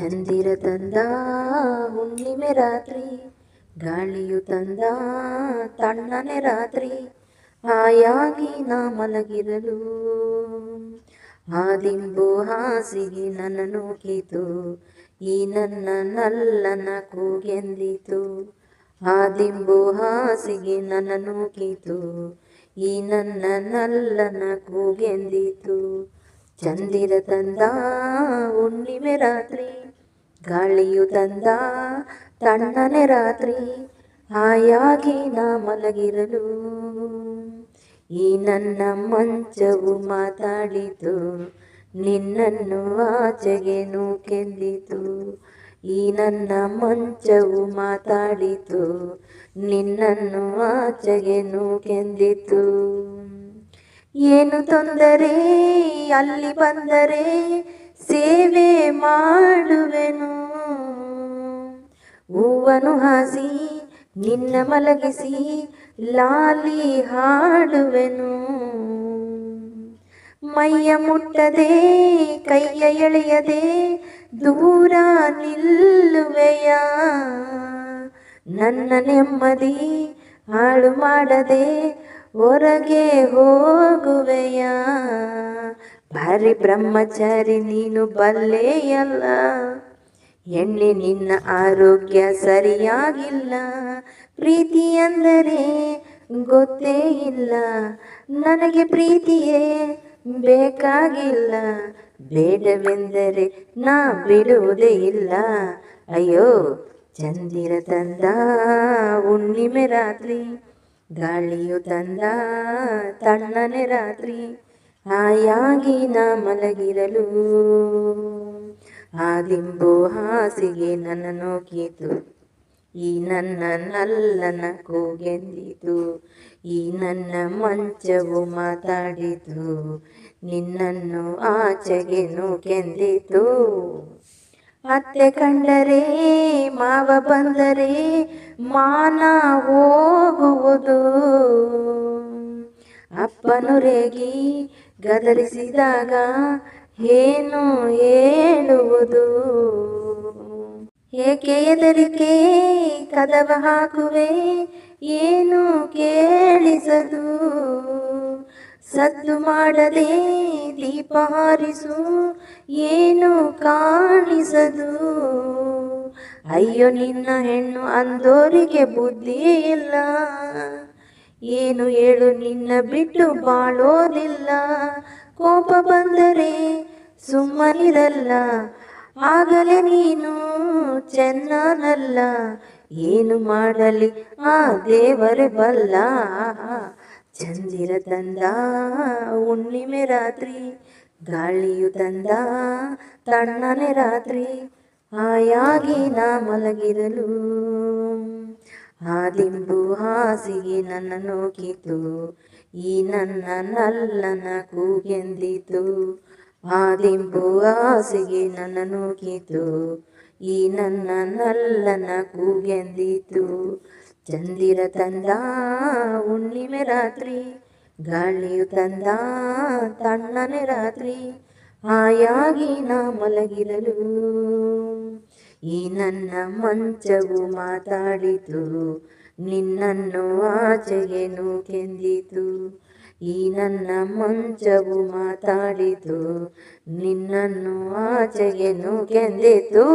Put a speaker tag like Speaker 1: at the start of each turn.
Speaker 1: ಚಂದಿರ ತಂದ ಹುಣ್ಣಿಮೆ ರಾತ್ರಿ, ಗಾಳಿಯು ತಂದ ತಣ್ಣನೆ ರಾತ್ರಿ, ಹಾಯಾಗಿ ನಾ ಮಲಗಿರಲು. ಆದಿಂಬು ಹಾಸಿಗೆ ನನ್ನ ನೂಕಿತು, ಈ ನನ್ನ ನಲ್ಲನ ಕೂಗೆಂದಿತು. ಆದಿಂಬು ಹಾಸಿಗೆ ನನ್ನ ನೂಕಿತು, ಈ ನನ್ನ ನಲ್ಲನ ಕೂಗೆಂದಿತು. ಚಂದಿರ ತಂದ ಹುಣ್ಣಿಮೆ ರಾತ್ರಿ ಗಾಳಿಯು ತಂದ ತಣ್ಣನೆ ರಾತ್ರಿ, ಹಾಯಾಗಿ ನಾ ಮಲಗಿರಲು. ಈ ನನ್ನ ಮಂಚವು ಮಾತಾಡಿತು, ನಿನ್ನನ್ನು ಆಚೆಗೆ ನೂಕೆಂದಿತು. ಈ ನನ್ನ ಮಂಚವು ಮಾತಾಡಿತು, ನಿನ್ನನ್ನು ಆಚೆಗೆ ನೂಕೆಂದಿತು. ಏನು ತೊಂದರೆ, ಅಲ್ಲಿ ಬಂದರೆ ಸೇವೆ ಮಾಡುವೆನು. ಹೂವನು ಹಾಸಿ, ನಿನ್ನ ಮಲಗಿಸಿ ಲಾಲಿ ಹಾಡುವೆನು. ಮೈಯ ಮುಟ್ಟದೆ, ಕೈಯ ಎಳೆಯದೆ ದೂರ ನಿಲ್ಲುವೆಯ. ನನ್ನ ನೆಮ್ಮದಿ ಹಾಳು ಮಾಡದೆ ಹೊರಗೆ ಹೋಗುವೆಯ. ಭಾರಿ ಬ್ರಹ್ಮಚಾರಿ ನೀನು ಬಲ್ಲೆಯಲ್ಲ. ಎಣ್ಣೆ ನಿನ್ನ ಆರೋಗ್ಯ ಸರಿಯಾಗಿಲ್ಲ? ಪ್ರೀತಿ ಅಂದರೆ ಗೊತ್ತೇ ಇಲ್ಲ. ನನಗೆ ಪ್ರೀತಿಯೇ ಬೇಕಾಗಿಲ್ಲ. ಬೇಡವೆಂದರೆ ನಾ ಬಿಡುವುದೇ ಇಲ್ಲ. ಅಯ್ಯೋ, ಚಂದಿರ ತಂದ ಹುಣ್ಣಿಮೆ ರಾತ್ರಿ, ಗಾಳಿಯು ತಂದ ತಣ್ಣನೆ ರಾತ್ರಿ, ಹಾಯಾಗಿ ನಾ ಮಲಗಿರಲು. ಆದಿಂಬು ಹಾಸಿಗೆ ನನ್ನ ನೋಕಿತು ಈ ನನ್ನ ನಲ್ಲನ ಕೂಗೆಂದಿತು. ಈ ನನ್ನ ಮಂಚವು ಮಾತಾಡಿತು. ನಿನ್ನನ್ನು ಆಚೆಗೆ ನೂಕೆಂದಿತು. ಅತ್ತೆ ಕಂಡರೆ, ಮಾವ ಬಂದರೆ ಮಾನ ಹೋಗುವುದು. ಅಪ್ಪನು ರೇಗಿ ಗದರಿಸಿದಾಗ ಏನು ಹೇಳುವುದು? ಏಕೆ ಎದರಿಕೆ ಕದವ ಹಾಕುವೆ? ಏನು ಕೇಳಿಸದು? ಸದ್ದು ಮಾಡದೆ ದೀಪ ಹಾರಿಸು? ಏನು ಕಾಣಿಸದು? ಅಯ್ಯೋ ನಿನ್ನ ಹೆಣ್ಣು ಅಂದೋರಿಗೆ ಬುದ್ಧಿ ಇಲ್ಲ. ಏನು ಹೇಳು ನಿನ್ನ ಬಿಟ್ಟು ಬಾಳೋದಿಲ್ಲ. ಕೋಪ ಬಂದರೆ ಸುಮ್ಮನಿರಲ್ಲ. ಆಗಲೇ ನೀನು ಚೆನ್ನಾನಲ್ಲ. ಏನು ಮಾಡಲಿ? ಆ ದೇವರೇ ಬಲ್ಲ. ಚಂದಿರ ತಂದ ಹುಣ್ಣಿಮೆ ರಾತ್ರಿ, ಗಾಳಿಯು ತಂದ ತಣ್ಣನೆ ರಾತ್ರಿ. ಆಯಾಗಿ ನಾ ಮಲಗಿರಲು ಆದಿಂಬು ಹಾಸಿಗೆ ನನ್ನ ನೋಕಿತು. ಈ ನನ್ನ ನಲ್ಲನ ಕೂಗೆಂದಿತು. ಆದಿಂಬು ಹಾಸಿಗೆ ನನ್ನ ನೋಕಿತು. ಈ ನನ್ನ ನಲ್ಲನ ಕೂಗೆಂದಿತು. ಚಂದಿರ ತಂದ ಹುಣ್ಣಿಮೆ ರಾತ್ರಿ, ಗಾಳಿಯು ತಂದ ತಣ್ಣನೆ ರಾತ್ರಿ ಆಯಾಗಿ ನಾ ಮಲಗಿರಲು. ಈ ನನ್ನ ಮಂಚವು ಮಾತಾಡಿತು ನಿನ್ನನ್ನು ಆಚೆಗೆ ನೂಕೆಂದಿತು. ಈ ನನ್ನ ಮಂಚವು ಮಾತಾಡಿತು ನಿನ್ನನ್ನು ಆಚೆಗೆ ನೂಕೆಂದಿತು.